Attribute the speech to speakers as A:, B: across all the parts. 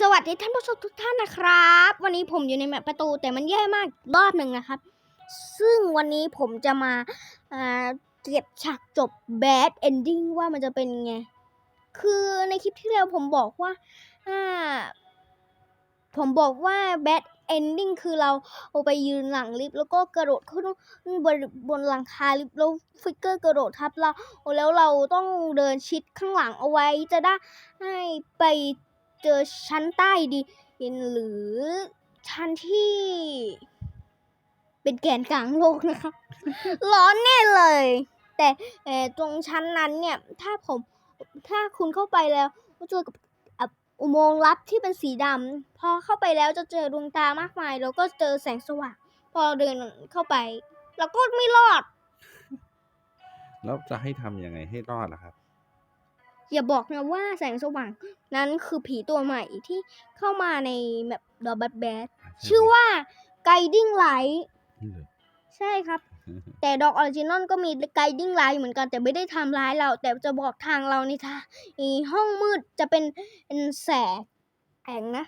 A: สวัสดีท่านผู้ชมทุกท่านนะครับ วันนี้ผมอยู่ในแมปประตูแต่มันแย่มากรอบหนึ่งนะครับ ซึ่งวันนี้ผมจะมาเก็บฉากจบแบดเอนดิ้งว่ามันจะเป็นไง คือในคลิปที่แล้วผมบอกว่าผมบอกว่าแบดเอนดิ้งคือเราเอาไปยืนหลังลิฟต์แล้วก็กระโดดขึ้นบนบนหลังคาลิฟต์แล้วฟิกเกอร์กระโดดทับเราแล้วเราต้องเดินชิดข้างหลังเอาไว้จะได้ไป เจอชั้นใต้ดินหรือชั้นที่ เป็นแกนกลางโลกนะครับ ร้อนแน่เลย แต่ตรงชั้นนั้นเนี่ย ถ้าผมถ้าคุณเข้าไปแล้วก็เจอกับอุโมงค์ลับที่เป็นสีดำพอเข้าไปแล้วจะเจอดวงตามากมาย แล้วก็เจอแสงสว่างพอเดินเข้าไปเราก็ไม่รอด
B: แล้วจะให้ทำยังไงให้รอดล่ะครับ
A: อย่าบอกนะว่าแสงสว่างนั้นคือผีตัวใหม่ที่เข้ามาในแบบดอบัตแบดชื่อว่าไก
B: ดิ้งไลท์
A: ใช่ครับ แต่ดอกออริจินอลก็มีไกดิ้งไลท์เหมือนกันแต่ไม่ได้ทำร้ายเรา แต่จะบอกทางเรานี่ท่าห้องมืดจะเป็นแสงแองนะ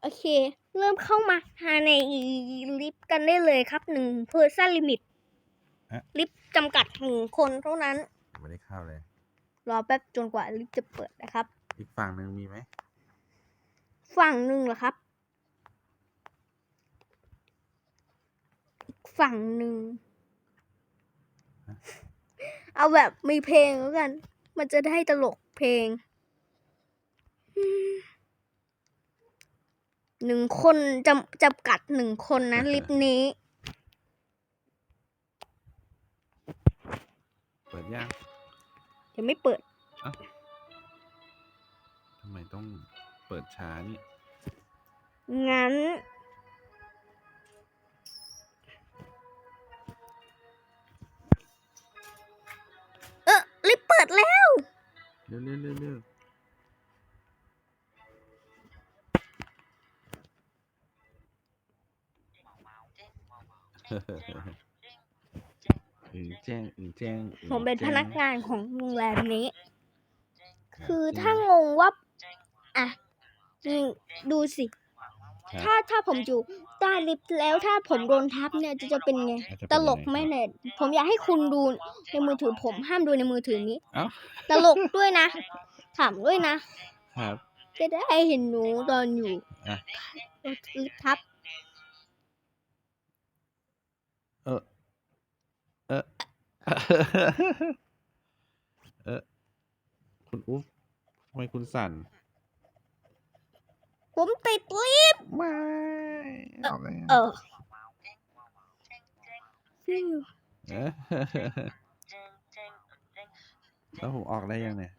A: โอเค เริ่มเข้ามาหาในลิฟต์กันได้เลยครับหนึ่งเพอร์เซันลิมิตลิฟต์จำกัดหนึ่งคนเท่านั้น
B: ไม่ได้เข้าเลย
A: รอแป๊บจนกว่าลิฟต์จะเปิดนะครับ
B: อีกฝั่งหนึ่งมีไหม
A: ฝั่งหนึ่งเหรอครับ อีกฝั่งหนึ่ง เอาแบบมีเพลงแล้วกัน มันจะได้ตลกเพลง หนึ่งคนจำจำกัดหนึ่งคนนะลิฟต์นี้ั
B: ง
A: ไม่เปิดเอ้า
B: ทำไมต้องเปิดช้านี่
A: งั้น เออรีบเปิดแล้ว
B: เร็วเร็วเร็วเร็วเฮ้ อืมแจ้งอืมแจ้ง
A: ผมเป็นพนักงานของโรงแรมนี้ คือถ้างงว่า อะดูสิถ้าถ้าผมอยู่ใต้ลิฟต์แล้วถ้าผมโดนทับเนี่ยจะจะเป็นไงตลก
B: ไห
A: มเนี่ยผมอยากให้คุณดูในมือถือผมห้ามดูในมือถือนี้ตลกด้วยนะถามด้วยนะ
B: ครับ
A: จะได้เห็นหนูตอนอยู่ลิฟทับ
B: เออคุณอุ๊บทำไมคุณสั่น
A: ผมติดลิฟต์
B: ไม่เอาเเอ
A: อ
B: แล้วผมออกได้ยังเนี่ย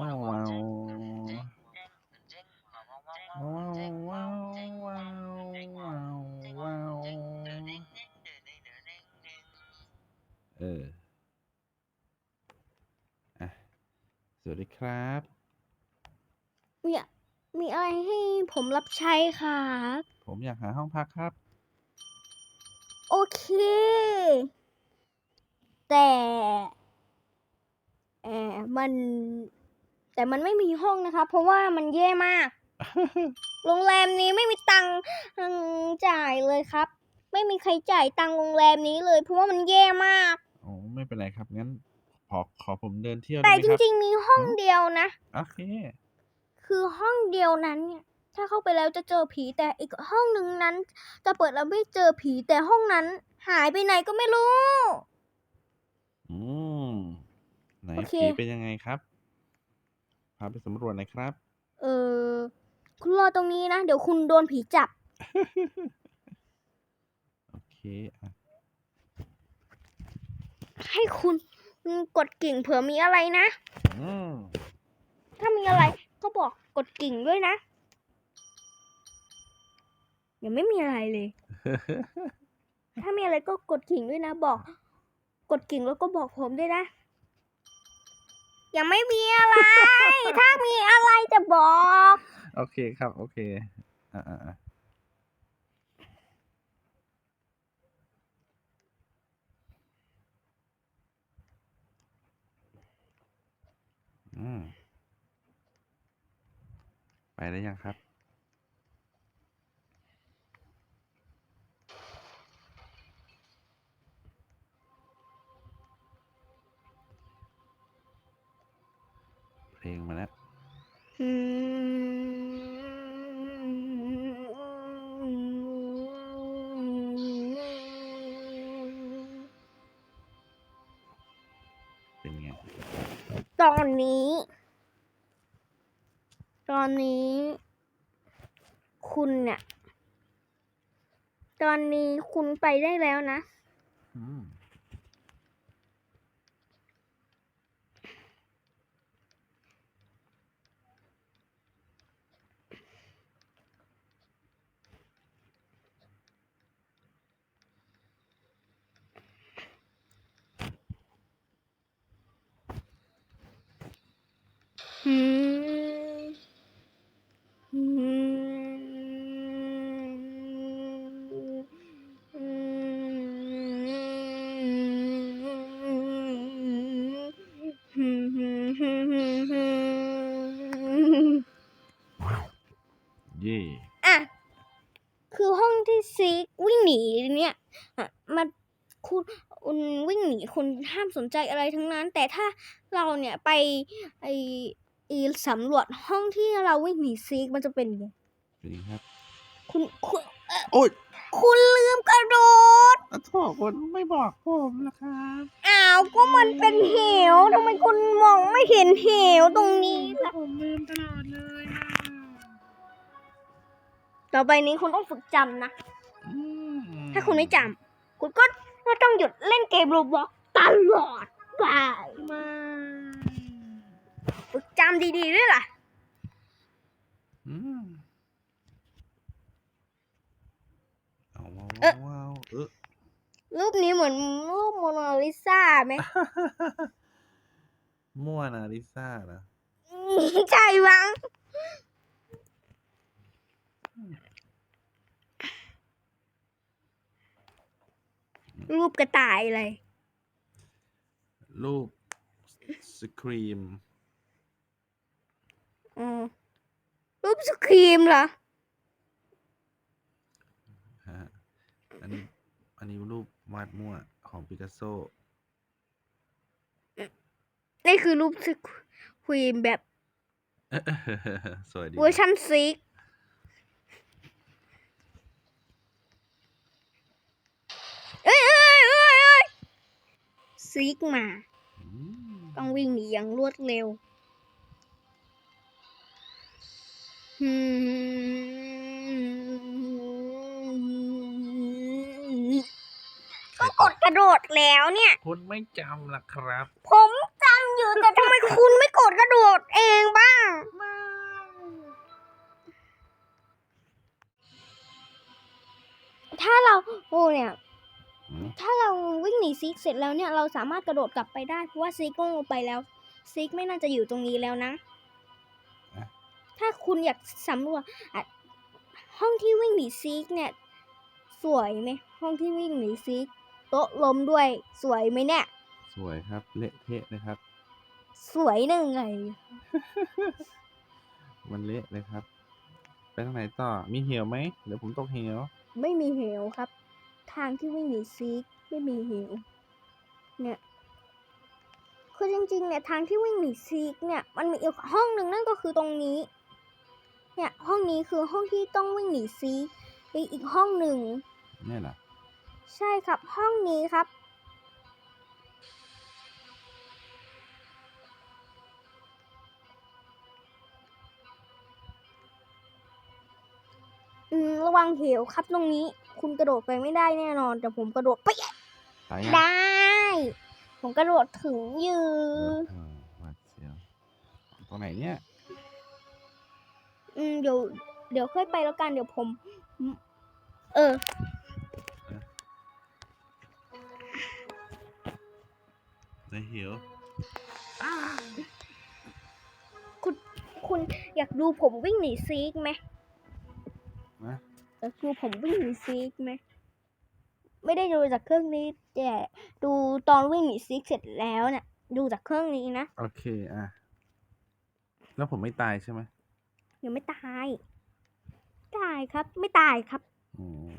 B: ว้าวว้าวว้าวว้าวว้าวว้าวเออะสวัสดีครับ
A: มีมีอะไรให้ผมรับใช้ครับ
B: ผมอยากหาห้องพักครับ
A: โอเค แต่ มัน แต่มันไม่มีห้องนะคะ เพราะว่ามันแย่มาก โรงแรมนี้ไม่มีตังค์อืมจ่ายเลยครับ ไม่มีใครจ่ายตังค์โรงแรมนี้เลย เพราะว่ามันแย่มาก
B: โอ้ไม่เป็นไรครับงั้นขอขอผมเดินเที่ยว
A: แต่
B: ได้ไหม
A: จ
B: ครับ
A: ริง ๆ มีห้อง
B: หืม
A: เดียวนะ
B: โอเค
A: คือห้องเดียวนั้นเนี่ย ถ้าเข้าไปแล้วจะเจอผีแต่อีกห้องหนึ่งนั้น จะเปิดแล้วไม่เจอผีแต่ห้องนั้น หายไปไหนก็ไม่รู้
B: อืมไหน
A: โอ เค
B: ผีเป็นยังไงครับพาไปสำรวจหน่อยครับ
A: เออ คุณรอตรงนี้นะ เดี๋ยวคุณโดนผีจับ
B: โอเคอะ
A: ให้คุณกดกิ่งเผื่อมีอะไรนะ
B: อืม
A: ถ้ามีอะไรก็บอกกดกิ่งด้วยนะยังไม่มีอะไรเลย ถ้ามีอะไรก็กดกิ่งด้วยนะ บอก กดกิ่งแล้วก็บอกผมด้วยนะ ยังไม่มีอะไร ถ้ามีอะไรจะบอก
B: โอเคครับ โอเคอ่าอืมไปได้ยังครับ มาแล้วเป็นไง
A: ตอนนี้ ตอนนี้ คุณเนี่ย ตอนนี้คุณไปได้แล้วนะ
B: อืม
A: อืมอืมอืม
B: เย่
A: อะ คือห้องที่ซีกวิ่งหนีเนี่ยอะมาคุณคุณวิ่งหนีคุณห้ามสนใจอะไรทั้งนั้น แต่ถ้าเราเนี่ยไปไอ ไอสำรวจห้องที่เราวิ่งหนีซีกมันจะเป็นยังไง
B: สวัสดีครับ
A: คุณคุณ
B: โอ้ย
A: คุณลืมกระโดด
B: อะโถคนไม่บอกผมล่ะครับ
A: อ้าวก็มันเป็นเหวทำไมคุณมองไม่เห็นเหวตรงนี้ล่ะ
B: ผมลืมตลอดเลยนะ
A: ต่อไปนี้คุณต้องฝึกจำนะ
B: อืม
A: ถ้าคุณไม่จำคุณก็ก็ต้องหยุดเล่นเกมโรบอทตลอดไป
B: ไม่
A: ฝึก จำดีๆด้วยล่ะ
B: อืมเอาว้าว
A: เอ๊ะ
B: ว้าวเออ
A: รูปนี้เหมือนรูปโมนาลิซาไหม
B: มั่วนะลิซ่านะ
A: อืมใช่มั้งรูปกระต่ายอะไร
B: รูปสครีม
A: อืมรูปสครีมเหรอ
B: ฮะอันนี้อันนี้รูปวาดมั่วของปิกัสโซ
A: นี่คือรูปสครีมแบบ
B: สวยดี
A: เวอร์ชันซิกเอ้ยเอ้ยเอ้ยเอ้ยซิกมา
B: อืม
A: ต้องวิ่งหนีอย่างรวดเร็ว ก็กดกระโดดแล้วเนี่ย
B: คุณไม่จำล่ะครับ
A: ผมจำอยู่แต่ทำไมคุณไม่กดกระโดดเองบ้างถ้าเราโอ้เนี่ย
B: อืม
A: ถ้าเราวิ่งหนีซิกเสร็จแล้วเนี่ยเราสามารถกระโดดกลับไปได้เพราะว่าซิกก็ลงไปแล้วซิกไม่น่าจะอยู่ตรงนี้แล้วนะ ถ้าคุณอยากสำรวจอะห้องที่วิ่งหนีซิกเนี่ย สวยไหมห้องที่วิ่งหนีซิกโต๊ะลมด้วยสวยไหมเนี่ย
B: สวยครับ เละเทะเลยครับ
A: สวยหนึ่งไง
B: มันเละเลยครับ ไปทางไหนต่อมีเหวไหมเดี๋ยวผมตกเหว
A: ไม่มีเหวครับ ทางที่วิ่งหนีซิกไม่มีเหวเนี่ยคือจริงๆเนี่ยทางที่วิ่งหนีซิกเนี่ยมันมีอีกห้องหนึ่งนั่นก็คือตรงนี้ เนี่ยห้องนี้คือห้องที่ต้องวิ่งหนีซิกอีกอีกห้องหนึ่ง
B: เนี่ยเหรอ
A: ใช่ครับห้องนี้ครับ อืมระวังเหวครับตรงนี้ คุณกระโดดไปไม่ได้แน่นอน แต่ผมกระโดดไปะ
B: ตายยัง
A: ได้ ผมกระโดดถึงอยื
B: เออหวาดเสียวตรงไหนเนี่ย
A: อืมเดี๋ยว เดี๋ยวค่อยไปแล้วกัน เดี๋ยวผม เออ
B: ในเหว
A: คุณ คุณอยากดูผมวิ่งหนีซีกไหม
B: นะ
A: อยากดูผมวิ่งหนีซีกไหม ไม่ได้ดูจากเครื่องนี้แต่ดูตอนวิ่งหนีซีกเสร็จแล้วเนี่ยดูจากเครื่องนี้นะ
B: โอเค อะ แล้วผมไม่ตายใช่ไหม
A: ยังไม่ตาย ตายครับ ไม่ตายครับ
B: อืม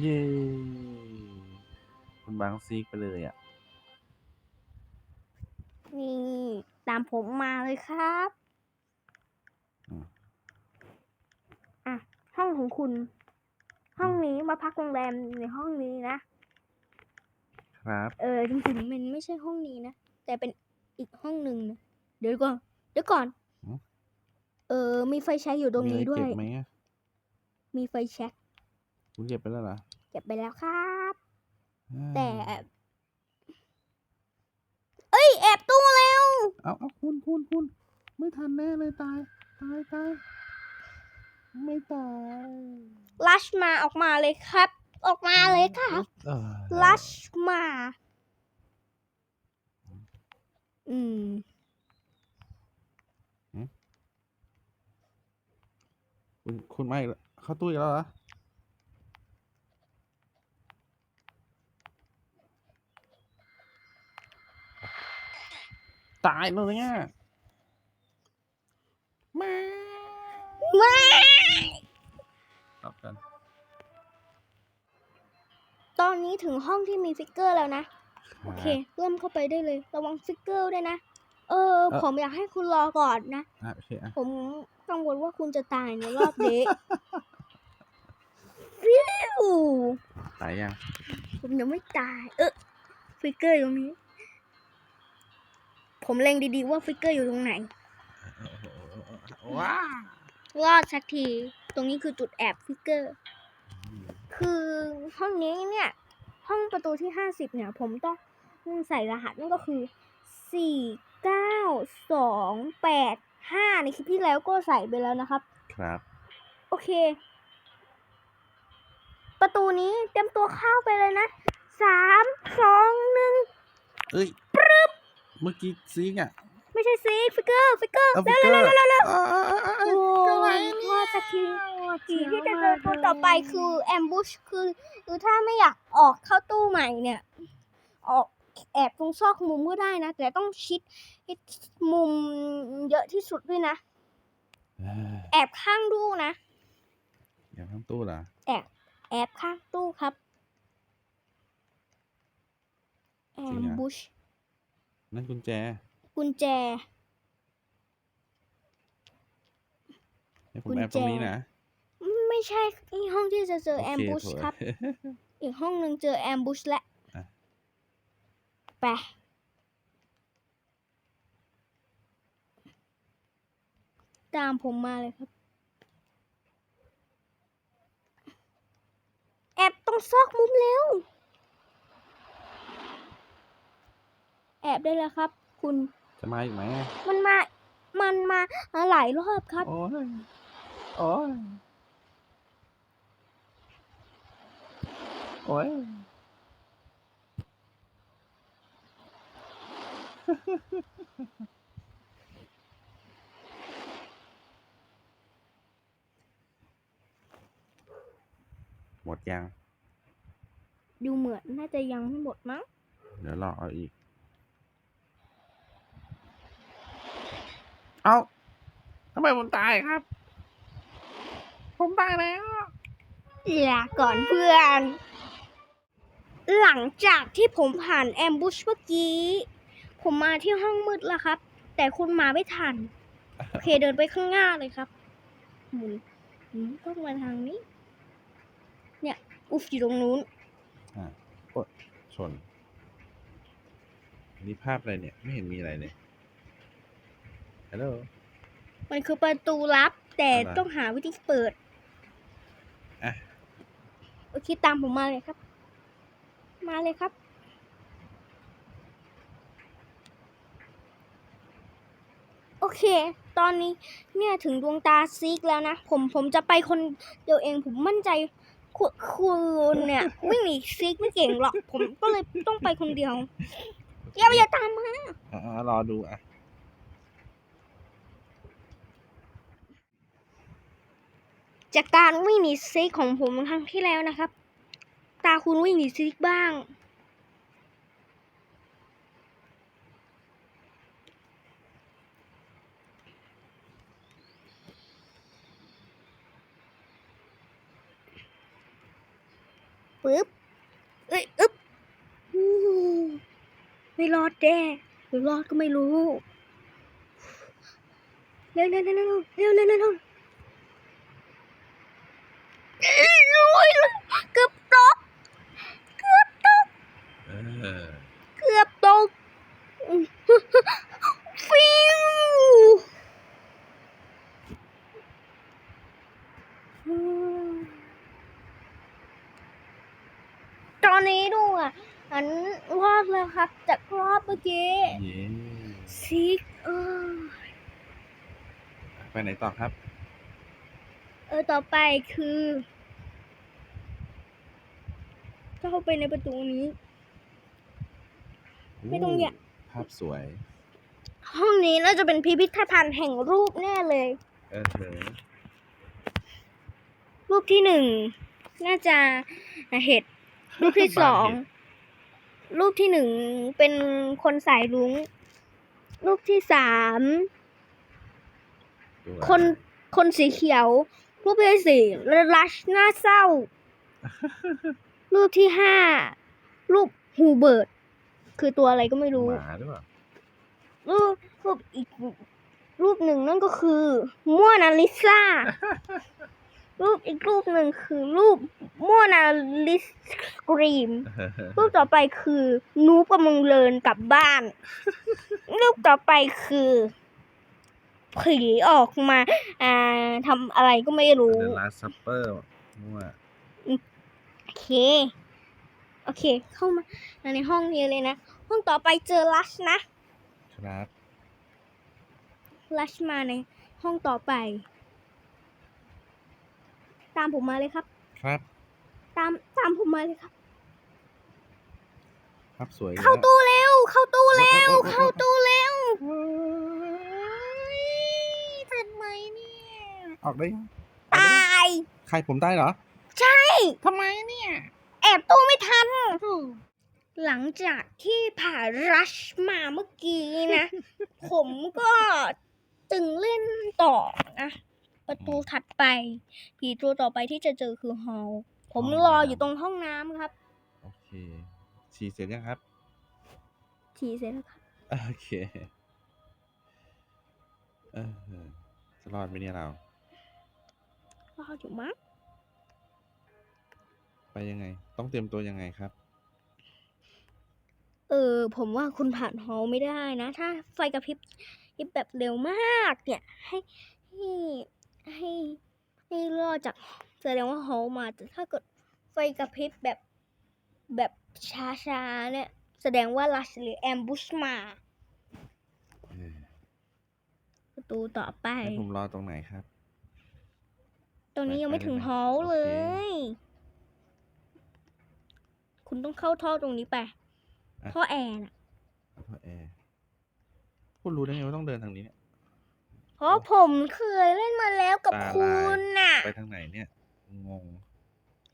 B: เย้คุณบางซีกไปเลยอะ
A: นี่ตามผมมาเลยครับ
B: อืม
A: อะห้องของคุณ ห้องนี้มาพักโรงแรมในห้องนี้นะ
B: ครับ
A: เออจริงๆมันไม่ใช่ห้องนี้นะ แต่เป็นอีกห้องหนึ่งนะเดี๋ยวก่อน เดี๋ยวก่อน
B: หือ
A: เออ มีไฟแช็กอยู่ตรง
B: มี
A: นี้
B: อะไร
A: ด้วย
B: เก็บไหมอะ
A: มีไฟแช็ก
B: คุณเก็บไปแล้วเหรอ
A: เก็บไปแล้วครับ
B: อ่า
A: แต่เอ้ย แอบตู้แล้ว
B: เอาเอาคุณคุณคุณไม่ทันแน่เลยตาย ตายตายไม่ตาย
A: ลัชมาออกมาเลยครับ ออกมาเลยค่ะ
B: เออ
A: ลัชมา อืม
B: คุณคุณไม่เข้าตู้อีกแล้วเหรอ ตายเลยเนี่ยมา
A: ไม่
B: ตอบกัน
A: ตอนนี้ถึงห้องที่มีฟิกเกอร์แล้วนะ
B: โอ
A: โอเค เริ่มเข้าไปได้เลย ระวังฟิกเกอร์ด้วยนะ เออ ผมอยากให้คุณรอก่อนนะ
B: อะโอเคอะ
A: ผมกังวลว่าคุณจะตายในรอบนี้ฟิว
B: ตายยัง
A: ผมยังไม่ตาย เออฟิกเกอร์อยู่ตรงนี้ ผมเล็งดีๆว่าฟิกเกอร์อยู่ตรงไหน
B: ว้าร
A: อดสักที ตรงนี้คือจุดแอบฟิกเกอร์ คือห้องนี้เนี่ย ห้องประตูที่ห้าสิบเนี่ย ผมต้องใส่รหัสนั่นก็คือสี่เก้าสองแปดห้าในคลิปที่แล้วก็ใส่ไปแล้วนะครับ
B: ครับ
A: โอเค ประตูนี้เต็มตัวเข้าไปเลยนะสามสองหนึ่ง
B: เอ้ย เมื่อกี้ซีกอะ
A: ไม่ใช่ซีฟิกเกอร์ฟิกเกอร์
B: เอาฟิ
A: เร็
B: ก
A: ว
B: เกอ
A: เร็ว
B: ร์
A: เร็วเร็ว
B: อ่าอ่าอ่าอ่า
A: โอ้
B: ก็ไร
A: ย
B: เนี่
A: พอสักทีผีที่จะเจอตัวต่อไปคือแอมบูชคือคือถ้าไม่อยากออกเข้าตู้ใหม่เนี่ย ออกแอบตรงซอกมุมก็ได้นะ แต่ต้องชิดมุมเยอะที่สุดด้วยนะ
B: เอ้ย
A: แอบข้างตู้นะ
B: อย่าทำตู้เหรอ
A: แอบแอบข้างตู้ครับ แอ
B: จริง
A: ม
B: อะ
A: บูช
B: นั่นกุญแจ
A: กุญแจ
B: ให้ผม
A: กุญ
B: แอบตรงนี้
A: แจ
B: นะ
A: ไม่ใช่อีห้องที่จะเจอแอม
B: โเค
A: บูช
B: สวย
A: ครับอีกห้องหนึ่งเจอแอมบูชและ
B: อะ
A: ไป ตามผมมาเลยครับ แอบตรงซอกมุมเร็ว อบได้แล้วครับ คุณ
B: จะมาอีกไหมอะ
A: มันมา มันมาหลายรอบครับ
B: โอ้ยโอ้ยโอ้ยหมดยัง
A: ดูเหมือนน่าจะยังไม่หมดมั้ง
B: เดี๋ยวรอเอาอีก เอาทำไมผมตายครับ ผมตายแล้ว
A: ลาก่อนเพื่อน หลังจากที่ผมผ่านแอมบูชเมื่อกี้ ผมมาที่ห้องมืดแล้วครับ แต่คุณมาไม่ทัน โอเคเดินไปข้างหน้าเลยครับ หมุนหมุนต้องมาทางนี้ เนี่ย อุฟอยู่ตรงนู้น
B: อะโอ๊ยชน นี่ภาพอะไรเนี่ย ไม่เห็นมีอะไรเลย ฮัลโหล
A: มันคือประตูลับ แต่
B: อะไร
A: ต้องหาวิธีเปิด
B: อะ
A: โอเคตามผมมาเลยครับ มาเลยครับ โอเค ตอนนี้เนี่ยถึงดวงตาซีกแล้วนะ ผมผมจะไปคนเดียวเองผมมั่นใจคุณคุณเนี่ย วิ่งหนีซีกไม่เก่งหรอก ผมก็เลยต้องไปคนเดียวอย่าอย่าตามมา
B: อ่ารอดูอะ
A: จากการวิ่งหนีซิกของผมครั้งที่แล้วนะครับ ตาคุณวิ่งหนีซิกบ้าง ปึ๊บ เอ้ย อึ๊บไม่รอดแด้หรือรอดก็ไม่รู้ เร็วเร็วเร็วเร็วเร็วเร็ว อ้ยลุยเลยเกือบตก เกือบตก
B: เออ
A: เกือบตก ฟิวตอนนี้ดูอะ อันรอดแล้วครับ จากรอบเมื่อกี้
B: เย้
A: ซิกเออ
B: ไปไหนต่อครับ
A: เออ ต่อไปคือ เข้าไปในประตูนี้ไม่ต้องอยาก
B: ภาพสวย
A: ห้องนี้น่าจะเป็นพิพิธภัณฑ์แห่งรูปแน่เลย
B: เออเธอ
A: รูปที่หนึ่งน่าจะเห็ด รูปที่สองรูปที่หนึ่งเป็นคนสายรุ้ง รูปที่สาม
B: ดู
A: คนคนสีเขียว รูปที่สี่รัชหน้าเศร้า รูปที่ห้ารูปฮูเบิร์ตคือตัวอะไรก็ไม่รู้
B: หมาหรือเปล่า
A: รูปรูปอีก รูปหนึ่งนั่นก็คือม่วนาลิซารูปอีกรูปหนึ่งคือรูปม่วนาลิสกรีม รูปต่อไปคือนูบกำลังเดินกลับบ้าน รูปต่อไปคือผีออกมา อ่าทำอะไรก็ไม่รู้
B: เดอะลาสซัปเปอร์มั่ว
A: โอ เค โอเค เข้ามาในห้องนี้เลยนะ ห้องต่อไปเจอลัชนะ
B: ครับ
A: ลัชมาในห้องต่อไป ตามผมมาเลยครับ
B: ครับ
A: ตามตามผมมาเลยครับ
B: ภาพสวย
A: เข้าตู้เร็ว เข้าตู้เร็ว
B: โอ้โอ้โอ้
A: เข้าตู้เร็ว
B: ทันไหมเนี่ย ออกได้ยัง
A: ตาย
B: ใครผมได้เหรอ
A: ใช่
B: ทำไมเนี่ย
A: แอบตู้ไม่ทัน หลังจากที่ผ่ารัชมาเมื่อกี้นะ ผมก็จึงเล่นต่อนะ ประตูถัดไป ผีตัวต่อไปที่จะเจอคือฮอลผมรออยู่ตรงห้องน้ำครับ
B: โอเค ฉี่เสร็จยังครับ
A: ฉี่เสร็จแล้วครับ
B: โอเคเออจะรอดไหมเนี่ยเรา
A: รออยู่มั้ง
B: ไปยังไง ต้องเตรียมตัวยังไงครับ
A: เออ ผมว่าคุณผ่านฮอลไม่ได้นะ ถ้าไฟกระพริบกระพริบแบบเร็วมากเนี่ย ให้ให้ให้ให้รอดจากแสดงว่าฮอลมา แต่ถ้าเกิดไฟกระพริบแบบแบบช้าๆเนี่ย แสดงว่าลัชหรือแอมบูชมา
B: เออ
A: ประตูต่อไป
B: ให้ผมรอตรงไหนครับ
A: ตรงนี้ยังไม่ถึง
B: ไปเลยไหม
A: ฮอลเล
B: โอเค
A: ย คุณต้องเข้าท่อตรงนี้ไป
B: อะ
A: ท่อแอร์น่ะ
B: ขอโทษแอร์คุณรู้ได้ไงว่าต้องเดินทางนี้เนี่ย
A: เพราะผมเคยเล่นมาแล้วกับ
B: ตาลาย
A: คุณน่ะ
B: ไปทางไหนเนี่ย งง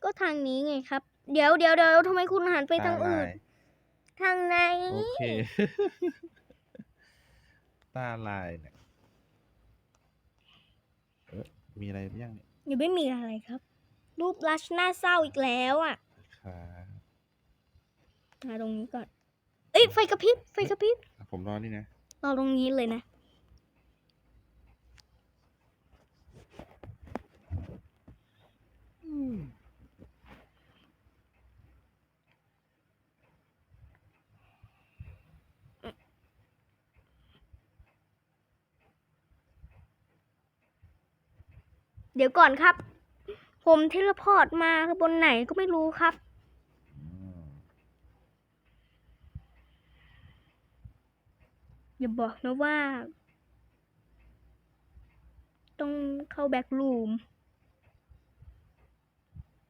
A: ก็ทางนี้ไงครับ เดี๋ยวเดี๋ยวเดี๋ยวทำไมคุณหันไปทางอื่น
B: ลาย
A: ทางไหน
B: โอเค ตาลายเนี่ยเออมีอะไรบ้างเนี่ย
A: ยังไม่มีอะไรครับ รูปลัชหน้าเศร้าอีกแล้วอะ
B: ครับ
A: มาตรงนี้ก่อน เอ้ยไฟกระพริบไฟกระพริบ
B: อะผมรอนี่นะ
A: รอตรงนี้เลยนะเดี๋ยวก่อนครับ ผมเทเลพอร์ตมาบนไหนก็ไม่รู้ครับ
B: อืม
A: อย่าบอกนะว่า ต้องเข้าแบ็กรูม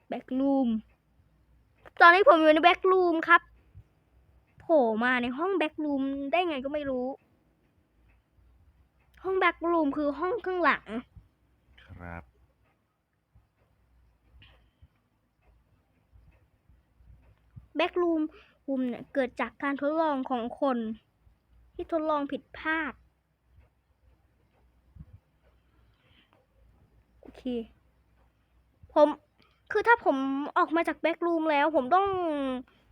A: แบ็กรูม ตอนนี้ผมอยู่ในแบ็กรูมครับ โผล่มาในห้องแบ็กรูมได้ไงก็ไม่รู้ ห้องแบ็กรูมคือห้องข้างหลัง
B: ครับ
A: แบ็กรูมรูมเนี่ยเกิดจากการทดลองของคน ที่ทดลองผิดพลาด โอเค ผม คือถ้าผมออกมาจากแบ็กรูมแล้ว ผมต้อง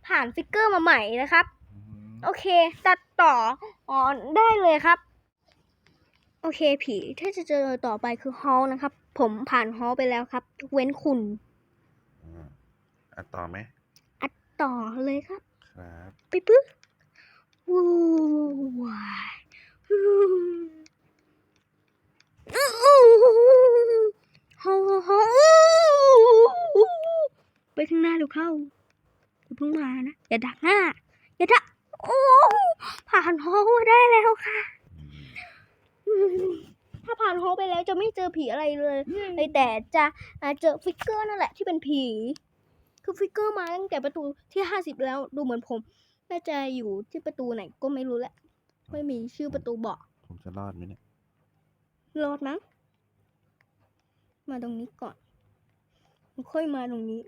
A: ผ่านฟิกเกอร์มาใหม่นะครับ
B: อืม
A: โอเค ตัดต่อ อ๋อ ได้เลยครับ โอเค ผีที่จะเจอต่อไปคือฮอลนะครับ ผมผ่านฮอลไปแล้วครับยกเว้นคุณ
B: อืมอะต่อไหม
A: อัดต่อเลยครับ
B: ครับ
A: ไปปึ๊บ ไปข้างหน้าเร็วเข้าอย่าเพิ่งมานะ อย่าดักหน้า อย่าดัก โอ้ผ่านฮอลมาได้แล้วค่ะ ถ้าผ่านฮอลไปแล้วจะไม่เจอผีอะไรเลยเลยแต่จะเจอฟิกเกอร์นั่นแหละที่เป็นผี คือฟิกเกอร์มาตั้งแต่ประตูที่ห้าสิบแล้วดูเหมือนผม น่าจะอยู่ที่ประตูไหนก็ไม่รู้แหละ ไม่มีชื่อประตูบอก
B: ผมจะรอดไหมเนี่ย
A: รอดมั้ง มาตรงนี้ก่อนแล้วค่อยมาตรงนี้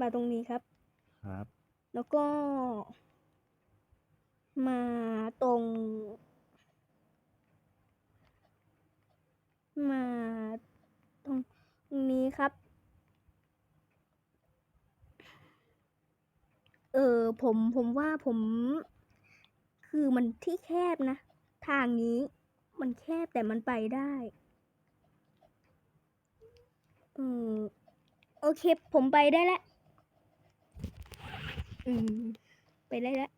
A: มาตรงนี้ครับ
B: ครับ
A: แล้วก็ มาตรง มาตรงนี้ครับ เออผมผมว่าผม คือมันที่แคบนะ ทางนี้มันแคบแต่มันไปได้อืมโอเค ผมไปได้แล้วอืม ไปได้แล้ว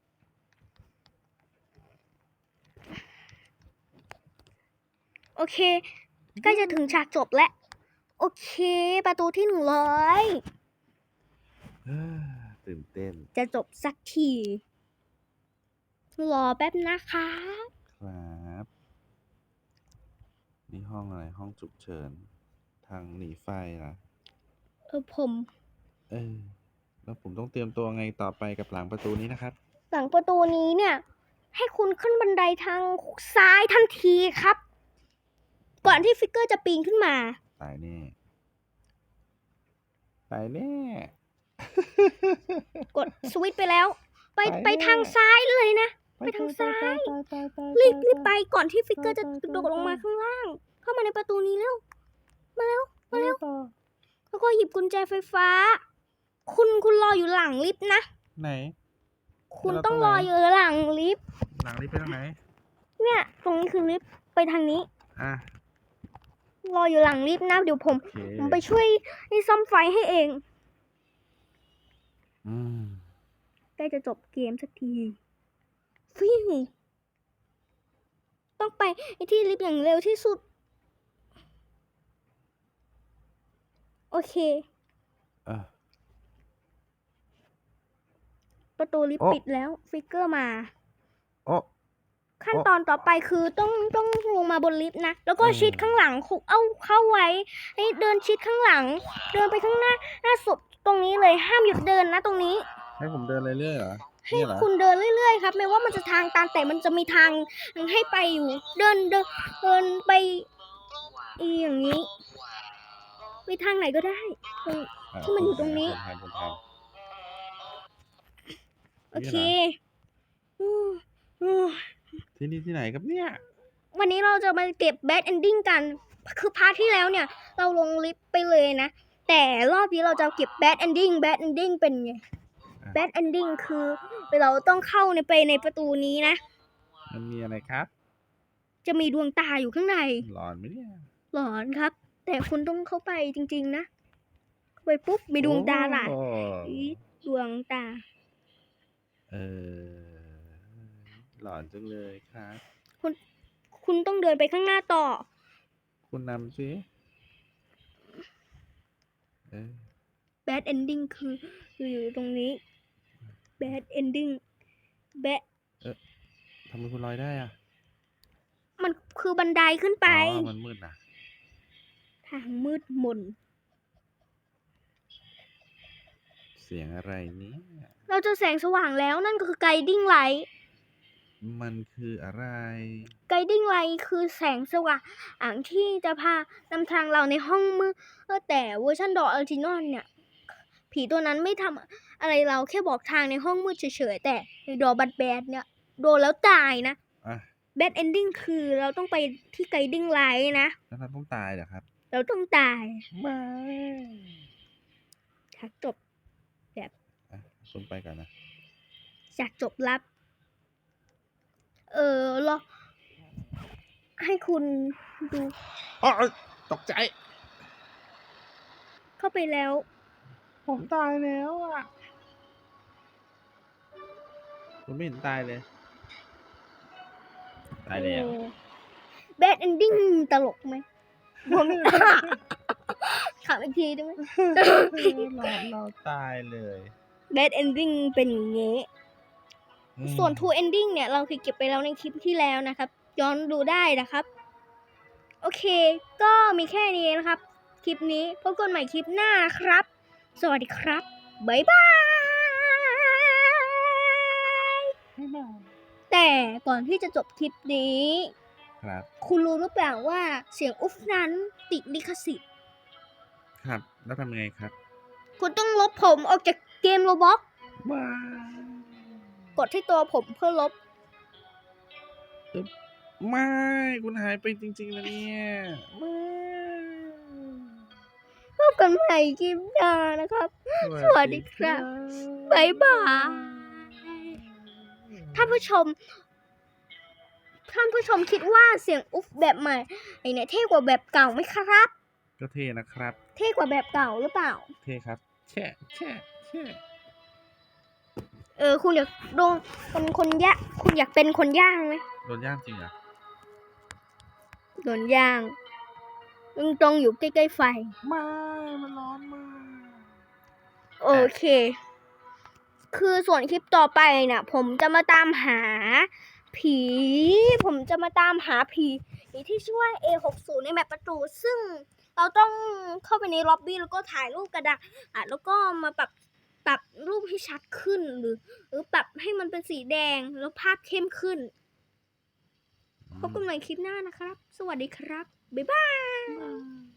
A: โอเคใกล้จะถึงฉากจบแล้ว โอเค ประตูที่หนึ่งร้อย
B: ตื่นเต้น
A: จะจบสักที รอแป๊บนะคะ
B: ครับ นี่ห้องอะไรห้องฉุกเฉิน ทางหนีไฟนะ
A: เออผม
B: เออ แล้วผมต้องเตรียมตัวไงต่อไปกับหลังประตูนี้นะครับ
A: หลังประตูนี้เนี่ย ให้คุณขึ้นบันไดทางซ้ายทันทีครับ ก่อนที่ฟิกเกอร์จะปีนขึ้นมา
B: ตายแน่ ตายแน่
A: กดสวิตช์ไปแล้ว ไป
B: ไป
A: ไป
B: แน่
A: ทางซ้ายเลยนะ ไปทางซ้าย รีบรีบไปก่อนที่ฟิกเกอร์จะโดดลงมาข้างล่าง เข้ามาในประตูนี้เร็ว มาแล้วมาแล้วแล้วก็หยิบกุญแจไฟฟ้า คุณคุณรออยู่หลังลิฟต์นะ
B: ไหน
A: คุณ
B: แล้ว
A: ต้อง
B: ตรง
A: ร
B: ไหน
A: ออยู่หลังลิฟต์
B: หลังนี้ไปทางไหน
A: เนี่ย ตรงนี้คือลิฟต์ ไปทางนี้
B: อะ
A: รออยู่หลังลิฟต์นะ เดี๋ยวผม
B: โอเค
A: ผมไปช่วยให้ซ่อมไฟให้เอง
B: อืม
A: ใกล้จะจบเกมสักทีฟิวต้องไปไอ้ที่ลิฟต์อย่างเร็วที่สุด โอเค
B: เออ
A: ประตูลิฟต์
B: โอ๊ะ
A: ปิดแล้ว ฟิกเกอร์มา
B: โอ้
A: ขั้น
B: โอ๊ะ
A: ตอนต่อไปคือต้องต้องลงมาบนลิฟต์นะ แล้วก็
B: อืม
A: ชิดข้างหลังคุเอาเข้าไว้ให้เดินชิดข้างหลัง เดินไปข้างหน้าหน้าสุด ตรงนี้เลยห้ามหยุดเดินนะตรงนี้
B: ให้ผมเดินเรื่อยๆเหรอ
A: ให้
B: เนี่ยเหรอ
A: คุณเดินเรื่อยๆครับไม่ว่ามันจะทางตันแต่มันจะมีทางให้ไปอยู่ เดินเดินเดินไปอีอย่างนี้ไปทางไหนก็ได้ตรง
B: อะ
A: ที่มันอยู่ตรงนี้
B: ผมทานผมทาน
A: โอเค
B: นี่หร
A: อืมอืม
B: ที่นี่ที่ไหนครับเนี่ย
A: วันนี้เราจะมาเก็บแบดเอนดิ้งกัน คือพาร์ทที่แล้วเนี่ย เราลงลิฟต์ไปเลยนะ แต่รอบนี้เราจะเก็บแบดเอนดิ้งแบดเอนดิ้งเป็นไง
B: อะ
A: แบดเอนดิ้งคือเราต้องเข้าในไปในประตูนี้นะ
B: มันมีอะไรครับ
A: จะมีดวงตาอยู่ข้างใน
B: ร้อนไหมเนี่ย
A: หลอนครับ แต่คุณต้องเข้าไปจริง ๆ นะเข้าไปปุ๊บมีดวงตาหล่ะ
B: โอ้
A: อีดวงตา
B: เออ หลอนจังเลยครับ
A: คุณต้องเดินไปข้างหน้าต่อ
B: คุณนำสิ เออ
A: bad ending คือคืออยู่ตรงนี้ bad ending bad
B: ทำไมคุณลอยได้อะ
A: คือบันไดขึ้นไป
B: อ๋อ มันมืดนะ
A: ทางมืดมน
B: เสียงอะไรเนี่ย
A: เราเจะแสงสว่างแล้วนั่นก็คือไกดิ้งไลท์
B: มันคืออะไร
A: ไกดิ้งไลท์คือแสงสว่างที่จะพานำทางเราในห้องมืดแต่เวอร์ชันดออริจินอลเนี่ย ผีตัวนั้นไม่ทำอะไรเราแค่บอกทางในห้องมืดเฉยๆ แต่ในดอบัตแบดเนี่ย โดนแล้วตายนะ
B: อะ
A: แบดเอนดิ้งคือเราต้องไปที่ไกดิ้งไลท์นะ
B: แล้วเราต้องตายเหรอครับ
A: เราต้องตาย
B: ไม่
A: ฉากจบ
B: อะคุณไปก่อนนะ
A: ฉากจบลับ เออรอให้คุณดู
B: อ๋อตกใจ
A: เข้าไปแล้ว
B: ผมตายแล้วอะคุณไม่เห็นตายเลย ตายแล้ว
A: แบดเอนดิ้งตลกไหมผมถามอีกทีได้ไหม
B: เราเราตายเลย
A: แบดเอนดิ้งเป็นอย่างงี้
B: อืม
A: ส่วน True Ending เนี่ย เราเคยเก็บไปแล้วในคลิปที่แล้วนะครับ ย้อนดูได้นะครับ โอเค ก็มีแค่นี้นะครับ คลิปนี้พบกันใหม่คลิปหน้านะครับ สวัสดีครับ บ๊ายบาย
B: ไม่มา
A: แต่ก่อนที่จะจบคลิปนี้
B: ครับ
A: คุณรู้หรือเปล่าว่าเสียงอุฟนั้นติดลิขสิทธิ์
B: ครับ แล้วทำยังไงครับ
A: คุณต้องลบผมออกจากเกมโรบอก
B: ว้า ก
A: ดที่ตัวผมเพื่อลบ
B: ไม่คุณหายไปจริงๆแล้วเนี่ย ไม่
A: พบกันใหม่คลิปหน้านะครับ สวัสดีครับบ๊ายบายท่านผู้ชม ท่านผู้ชมคิดว่าเสียงอุฟแบบใหม่ไอเนี่ยเท่กว่าแบบเก่าไหมครับ
B: ก็เท่นะครับ
A: เท่กว่าแบบเก่าหรือเปล่า
B: เท่ครับ แช่แช่แช่
A: เออคุณอยากโดนคนคนย่างคุณอยากเป็นคนย่างไหม
B: โดนย่างจริงเหรอ
A: โดนย่างตรงตรงๆอยู่ใกล้ๆไฟ
B: ไม่ มันร้อนมาก
A: โอเค คือส่วนคลิปต่อไปเนี่ยผมจะมาตามหาผี ผมจะมาตามหาผีที่ชื่อว่า A60 ในแมปประตู ซึ่งเราต้องเข้าไปในล็อบบี้แล้วก็ถ่ายรูปกระดาษอะแล้วก็มาปรับ ปรับรูปให้ชัดขึ้นหรือ หรือปรับให้มันเป็นสีแดงแล้วภาพเข้มขึ้นพบกันใหม่คลิปหน้านะครับ สวัสดีครับ บ๊ายบาย
B: อืม